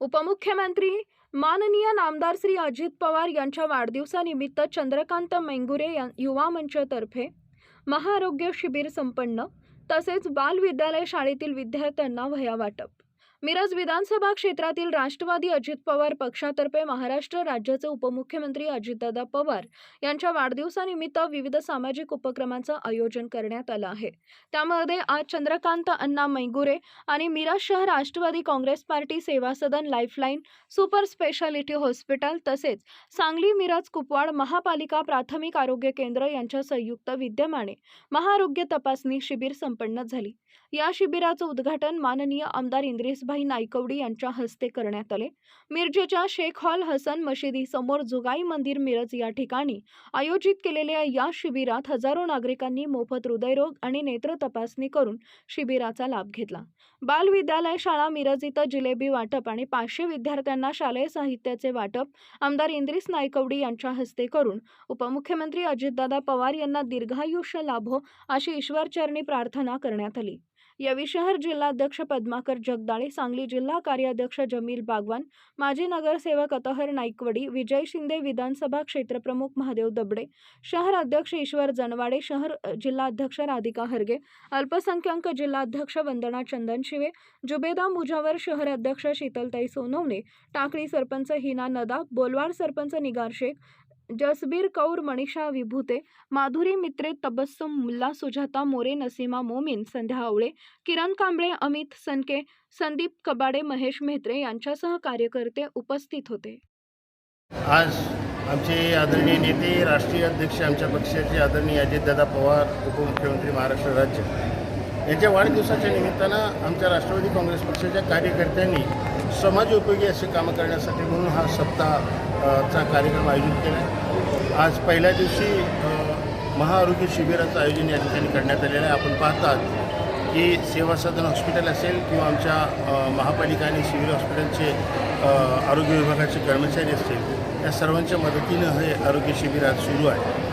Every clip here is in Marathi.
उपमुख्यमंत्री माननीय नामदार श्री अजित पवार यांच्या वाढदिवसानिमित्त चंद्रकांत मेंगुरे या- युवा मंचतर्फे महाआरोग्य शिबिर संपन्न तसेच बाल विद्यालय शाळेतील विद्यार्थ्यांना वह्या वाटप मिरज विधानसभा क्षेत्रातील राष्ट्रवादी अजित पवार पक्षातर्फे महाराष्ट्र राज्याचे उपमुख्यमंत्री अजितदादा पवार यांच्या वाढदिवसानिमित्त विविध सामाजिक उपक्रमांचं आयोजन करण्यात आलं आहे. त्यामध्ये आज चंद्रकांत अण्णा मैगुरे आणि मिरज शहर Rashtrawadi Congress party Seva Sadan lifeline super speciality hospital तसेच सांगली मिरज कुपवाड महापालिका प्राथमिक आरोग्य केंद्र यांच्या संयुक्त विद्यमाने महाआरोग्य तपासणी शिबिर संपन्न झाली. या शिबिराचं उद्घाटन माननीय आमदार इंद्रिस इंद्रिसभाई नायकवडी यांच्या हस्ते करण्यात आले. मिरजेच्या शेख हॉल हसन मशिदी समोर जुगाई मंदिर मिरज या ठिकाणी आयोजित केलेल्या या शिबिरात हजारो नागरिकांनी मोफत हृदयरोग आणि नेत्र तपासणी करून शिबिराचा लाभ घेतला. बाल विद्यालय शाळा मिरज इथं जिलेबी वाटप आणि पाचशे विद्यार्थ्यांना शालेय साहित्याचे वाटप आमदार इंद्रिस नायकवडी यांच्या हस्ते करून उपमुख्यमंत्री अजितदादा पवार यांना दीर्घायुष्य लाभो अशी ईश्वरचरणी प्रार्थना करण्यात आली. यावेळी शहर जिल्हाध्यक्ष पद्माकर जगदाळे सांगली जिल्हा कार्याध्यक्ष जमील बागवान माजी नगरसेवक अतहर नाईकवडी विजय शिंदे विधानसभा क्षेत्रप्रमुख महादेव दबडे शहर अध्यक्ष ईश्वर जनवाडे शहर जिल्हाध्यक्ष राधिका हरगे अल्पसंख्याक जिल्हाध्यक्ष वंदना चंदनशिवे जुबेदा मुजावर शहर अध्यक्ष शीतलताई सोनवणे टाकळी सरपंच हिना नदा बोलवाड सरपंच निगार शेख जसबीर कौर मनीषा विभूते माधुरी मित्रे तबस्सुम मुल्ला सुजाता मोरे नसीमा मोमीन संध्या आवळे किरण कांबळे अमित सनके संदीप कबाडे महेश मेहत्रे यांच्यासह कार्यकर्ते उपस्थित होते. आज आमचे आदरणीय नेते राष्ट्रीय अध्यक्ष आमच्या पक्षाचे आदरणीय अजितदादा पवार उपमुख्यमंत्री महाराष्ट्र राज्य. यांच्या वाढदिवसाच्या निमित्तानं आमच्या राष्ट्रवादी काँग्रेस पक्षाच्या कार्यकर्त्यांनी समाजोपयोगी असे कामं करण्यासाठी म्हणून हा सप्ताह चा कार्यक्रम आयोजित केला. आज पहिल्या दिवशी महाआरोग्य शिबिराचं आयोजन या ठिकाणी करण्यात आलेलं आहे. आपण पाहतात की सेवा सदन हॉस्पिटल असेल किंवा आमच्या महापालिका आणि सिव्हिल हॉस्पिटलचे आरोग्य विभागाचे कर्मचारी असतील या सर्वांच्या मदतीनं हे आरोग्य शिबिर आज सुरू आहे.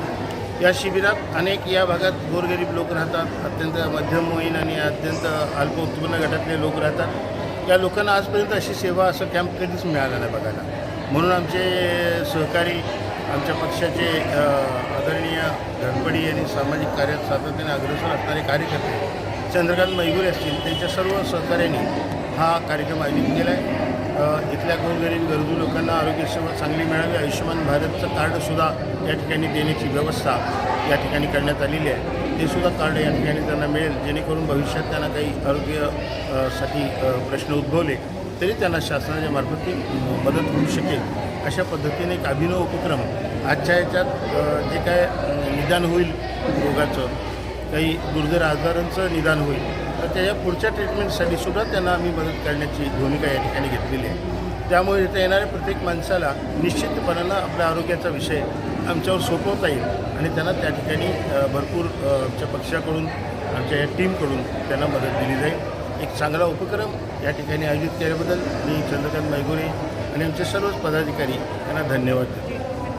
या शिबिरात अनेक या भागात गोरगरीब लोक राहतात अत्यंत मध्यमवयीन आणि अत्यंत अल्प उत्पन्न गटातले लोक राहतात. या लोकांना आजपर्यंत अशी सेवा असं कॅम्प कधीच मिळालं नाही बघायला. म्हणून आमचे सहकारी आमच्या पक्षाचे आदरणीय धनपडी आणि सामाजिक कार्यात सातत्याने अग्रेसर असणारे कार्यकर्ते चंद्रकांत मैगुरे असतील त्यांच्या सर्व सहकार्याने हा कार्यक्रम आयोजित केला आहे गोरगरीब गरजू लोकांना आरोग्यसेवा चांगली मिळावी आयुष्यमान भारतचं कार्डसुद्धा या ठिकाणी देण्याची व्यवस्था या ठिकाणी करण्यात आलेली आहे. ते सुद्धा कार्ड या ठिकाणी त्यांना मिळेल जेणेकरून भविष्यात त्यांना काही आरोग्यसाठी प्रश्न उद्भवले तरी त्यांना शासनाच्या मार्फत ती मदत होऊ शकेल. अशा पद्धतीने एक अभिनव उपक्रम आजच्या याच्यात जे काय निदान होईल रोगाचं काही दुर्धर आजारांचं निदान होईल तर त्याच्या पुढच्या ट्रीटमेंटसाठी सुद्धा त्यांना आम्ही मदत करण्याची भूमिका या ठिकाणी घेतलेली आहे. त्यामुळे इथं येणाऱ्या प्रत्येक माणसाला निश्चितपणानं आपल्या आरोग्याचा विषय आमच्यावर सोपवता येईल आणि त्यांना त्या ठिकाणी भरपूर आमच्या पक्षाकडून आमच्या या टीमकडून त्यांना मदत दिली जाईल. एक चांगला उपक्रम या ठिकाणी आयोजित केल्याबद्दल मी चंद्रकांत मैगुरे आणि आमचे सर्वच पदाधिकारी यांना धन्यवाद देतो.